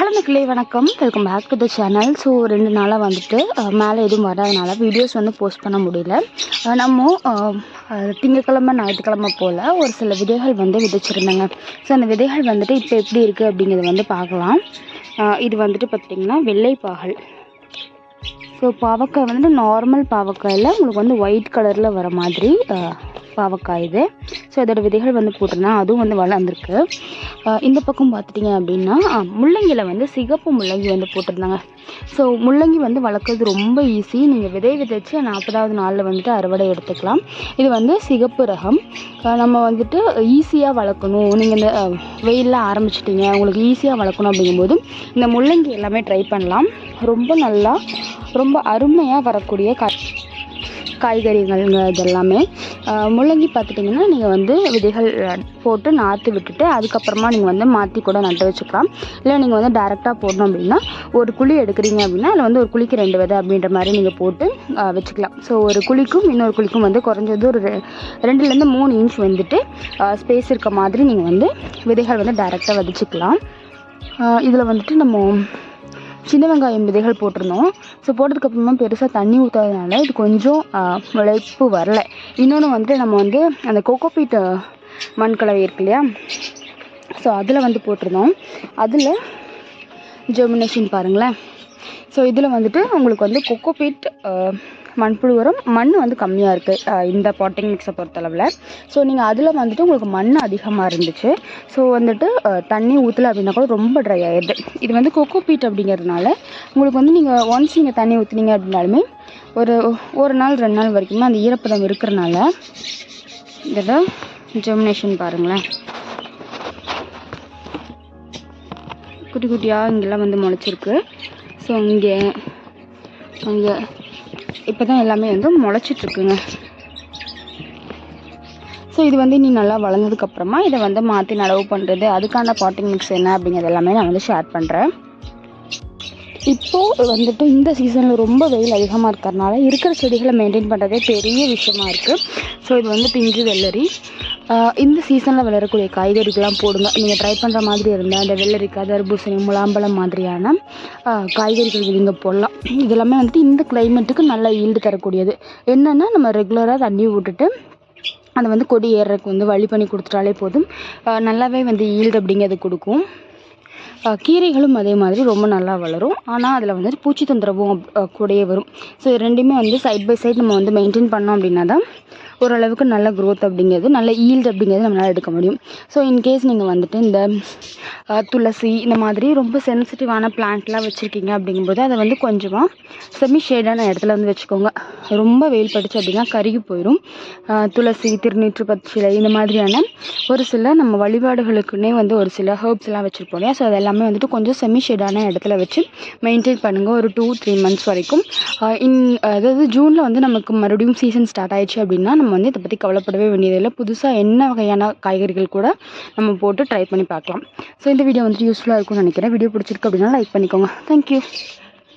Hello மக்களே வணக்கம். Welcome back to the channel so ரெண்டு நாளாக வந்துட்டு மேலே எதுவும் வராதனால வீடியோஸ் வந்து போஸ்ட் பண்ண முடியல. நம்ம திங்கக்கிழமை திங்கட்கிழமை ஞாயிற்றுக்கிழமை போல் ஒரு சில விதைகள் வந்து விதைச்சிருந்தாங்க. ஸோ அந்த விதைகள் வந்துட்டு இப்போ எப்படி இருக்குது அப்படிங்கிறத வந்து பார்க்கலாம். இது வந்துட்டு பார்த்திங்கன்னா வெள்ளைப்பாகல் ஸோ பாவக்காய் வந்துட்டு நார்மல் பாவக்காயில் உங்களுக்கு வந்து ஒயிட் கலரில் வர மாதிரி பாவக்காய் இது. ஸோ இதோட விதைகள் வந்து போட்டிருந்தேன். அதுவும் வந்து வளர்ந்துருக்கு. இந்த பக்கம் பார்த்துட்டிங்க அப்படின்னா முள்ளங்கியில் வந்து சிகப்பு முள்ளங்கி வந்து போட்டிருந்தாங்க. ஸோ முள்ளங்கி வந்து வளர்க்குறது ரொம்ப ஈஸி நீங்கள் விதை விதைச்சு நாற்பதாவது நாளில் வந்துட்டு அறுவடை எடுத்துக்கலாம். இது வந்து சிகப்பு ரகம். நம்ம வந்துட்டு ஈஸியாக வளர்க்கணும். நீங்கள் இந்த வெயிலில் ஆரம்பிச்சிட்டிங்க. உங்களுக்கு ஈஸியாக வளர்க்கணும் அப்படிங்கும்போது இந்த முள்ளங்கி எல்லாமே ட்ரை பண்ணலாம். ரொம்ப நல்லா ரொம்ப அருமையாக வரக்கூடிய காய் காய்கறிகள்ங்க இதெல்லாமே. முள்ளங்கி பார்த்துட்டிங்கன்னா நீங்கள் வந்து விதைகள் போட்டு நாற்று விட்டுட்டு அதுக்கப்புறமா நீங்கள் வந்து மாற்றி கூட நட்டு வச்சுக்கலாம். இல்லை நீங்கள் வந்து டேரெக்டாக போடணும் அப்படின்னா ஒரு குழி எடுக்கிறீங்க அப்படின்னா அதில் வந்து ஒரு குழிக்கு ரெண்டு விதை அப்படின்ற மாதிரி நீங்கள் போட்டு வச்சுக்கலாம். ஸோ ஒரு குழிக்கும் இன்னொரு குழிக்கும் வந்து குறைஞ்சது ஒரு ரெ- ரெண்டுலேருந்து மூணு இன்ச் வந்துட்டு ஸ்பேஸ் இருக்க மாதிரி நீங்கள் வந்து விதைகள் வந்து டேரெக்டாக விதைச்சிக்கலாம். இதில் வந்துட்டு நம்ம சின்ன வெங்காயம் விதைகள் போட்டிருந்தோம். ஸோ போட்டதுக்கப்புறமா பெருசாக தண்ணி ஊற்றாதனால இது கொஞ்சம் ஆஹ், முளைப்பு வரல. இன்னொன்று வந்துட்டு நம்ம வந்து அந்த கோகோபீட் மண் கலவை இருக்கு இல்லையா? ஸோ அதில் வந்து போட்டிருந்தோம். அதில் ஜெர்மினேஷன் பாருங்களேன். ஸோ இதில் வந்துட்டு உங்களுக்கு வந்து கொக்கோபீட் மண்புழு உரம் மண் வந்து கம்மியாக இருக்குது இந்த பாட்டிங் மிக்ஸை பொறுத்தளவில். ஸோ நீங்கள் அதில் வந்துட்டு உங்களுக்கு மண் அதிகமாக இருந்துச்சு. ஸோ வந்துட்டு தண்ணி ஊற்றல அப்படின்னா கூட ரொம்ப ட்ரை ஆகிடுது இது வந்து கொக்கோ பீட் அப்படிங்கிறதுனால உங்களுக்கு வந்து நீங்கள் ஒன்ஸ் நீங்கள் தண்ணி ஊற்றுனீங்க அப்படின்னாலுமே ஒரு ஒரு நாள் ரெண்டு நாள் வரைக்குமே அந்த ஈரப்பதம் இருக்கிறனால இதில் ஜெர்மினேஷன் பாருங்களேன். குட்டி குட்டியாக இங்கெல்லாம் வந்து முளைச்சிருக்கு. ஸோ இங்கே அங்கே இப்போ தான் எல்லாமே வந்து முளைச்சிட்ருக்குங்க. ஸோ இது வந்து நீ நல்லா வளர்ந்ததுக்கப்புறமா இதை வந்து மாற்றி நடவு பண்ணுறது அதுக்கான பாட்டிங் மிக்ஸ் என்ன அப்படிங்கிறது எல்லாமே நான் வந்து ஷேர் பண்ணுறேன் இப்போது வந்துட்டு இந்த சீசனில் ரொம்ப வெயில் அதிகமாக இருக்கிறதுனால இருக்கிற செடிகளை மெயின்டைன் பண்ணுறதே பெரிய விஷயமா இருக்குது ஸோ இது வந்து பிஞ்சு வெள்ளரி. இந்த சீசனில் வளரக்கூடிய காய்கறிகள்லாம் போடுங்க. நீங்கள் ட்ரை பண்ணுற மாதிரி இருந்தால் இந்த வெள்ளரிக்காய் தர்பூசணி முலாம்பழம் மாதிரியான காய்கறிகள் நீங்கள் போடலாம். இது எல்லாமே வந்துட்டு இந்த கிளைமேட்டுக்கு நல்ல ஈல்டு தரக்கூடியது. என்னென்னா நம்ம ரெகுலராக தண்ணி விட்டுட்டு அதை வந்து கொடி ஏறுறதுக்கு வந்து வழி பண்ணி கொடுத்துட்டாலே போதும். நல்லாவே வந்து ஈல்டு அப்படிங்கிறது கொடுக்கும். கீரைகளும் அதே மாதிரி ரொம்ப நல்லா வளரும். ஆனால் அதில் வந்துட்டு பூச்சி தொந்தரவும் கூடயே வரும். ஸோ ரெண்டுமே வந்து சைட் பை சைட் நம்ம வந்து மெயின்டைன் பண்ணோம் அப்படின்னா தான் ஓரளவுக்கு நல்ல க்ரோத் அப்படிங்கிறது நல்ல ஈல்டு அப்படிங்கிறது நம்மளால் எடுக்க முடியும். ஸோ இன்கேஸ் நீங்கள் வந்துட்டு இந்த துளசி இந்த மாதிரி ரொம்ப சென்சிட்டிவான பிளான்ட்லாம் வச்சுருக்கீங்க அப்படிங்கும்போது அதை வந்து கொஞ்சமாக செமி ஷேடான இடத்துல வந்து வச்சுக்கோங்க. ரொம்ப வெயில் பட்டுச்சு அப்படின்னா கருகி போயிடும் துளசி திருநீற்று பச்சிலை இந்த மாதிரியான ஒரு சில நம்ம வழிபாடுகளுக்குன்னே வந்து ஒரு சில ஹர்ப்ஸ் எல்லாம் வச்சுருப்போம் இல்லையா? ஸோ அது எல்லாமே வந்துட்டு கொஞ்சம் செமி ஷேடான இடத்துல வச்சு மெயின்டைன் பண்ணுங்கள் ஒரு டூ த்ரீ மந்த்ஸ் வரைக்கும். இன் அதாவது ஜூனில் வந்து நமக்கு மறுபடியும் சீசன் ஸ்டார்ட் ஆயிடுச்சு அப்படின்னா நம்ம நம்ம வந்து இதை பற்றி கவலைப்படவே வேண்டியதில்லை. புதுசாக என்ன வகையான காய்கறிகள் கூட நம்ம போட்டு ட்ரை பண்ணி பார்க்கலாம். ஸோ இந்த வீடியோ வந்துட்டு யூஸ்ஃபுல்லாக இருக்கும்னு நினைக்கிறேன். வீடியோ பிடிச்சிருக்கு அப்படின்னா லைக் பண்ணிக்கோங்க. தேங்க்யூ